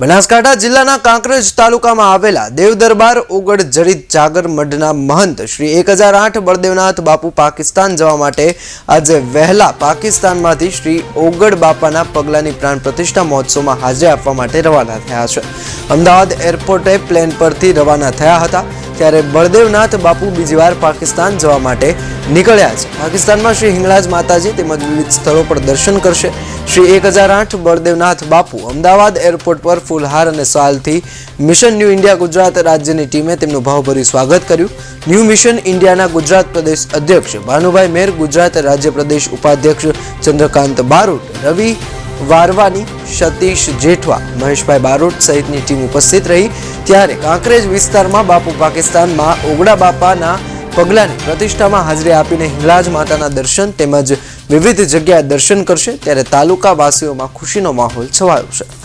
બનાસકાંઠા જિલ્લાના કાંકરેજ તાલુકામાં આવેલા દેવદરબાર ઉગડ જડિત જાગર મઢના મહંત શ્રી એક હજાર આઠ બળદેવનાથ બાપુ પાકિસ્તાન જવા માટે આજે વહેલા પાકિસ્તાનમાંથી શ્રી ઓગડ બાપાના પગલાની પ્રાણ પ્રતિષ્ઠા મહોત્સવમાં હાજરી આપવા માટે રવાના થયા છે. અમદાવાદ એરપોર્ટે પ્લેન પરથી રવાના થયા હતા. ત્યારે બળદેવનાથ બાપુ બીજી વાર પાકિસ્તાન જવા માટે નીકળ્યા છે. પાકિસ્તાનમાં શ્રી હિંગળાજ માતાજી તેમજ વિવિધ સ્થળો પર દર્શન કરશે. શ્રી એક હજાર આઠ બળદેવનાથ બાપુ અમદાવાદ એરપોર્ટ પર ફૂલહાર અને સાલથી મિશન ન્યૂ ઇન્ડિયા ગુજરાત રાજ્યની ટીમે તેમનું ભાવભર્યું સ્વાગત કર્યું. ન્યૂ મિશન ઇન્ડિયાના ગુજરાત પ્રદેશ અધ્યક્ષ ભાનુભાઈ મેર, ગુજરાત રાજ્ય પ્રદેશ ઉપાધ્યક્ષ ચંદ્રકાંત બારોટ, રવિ વારવાની સતીશ જેઠવા મહેશભાઈ બારોટ સહિતની ટીમ ઉપસ્થિત રહી. ત્યારે કાંકરેજ વિસ્તારમાં બાપુ પાકિસ્તાનમાં ઓગડા બાપાના પગલાની પ્રતિષ્ઠામાં હાજરી આપીને હિંગલાજ માતાના દર્શન તેમજ વિવિધ જગ્યાએ દર્શન કરશે. ત્યારે તાલુકાવાસીઓમાં ખુશીનો માહોલ છવાયો છે.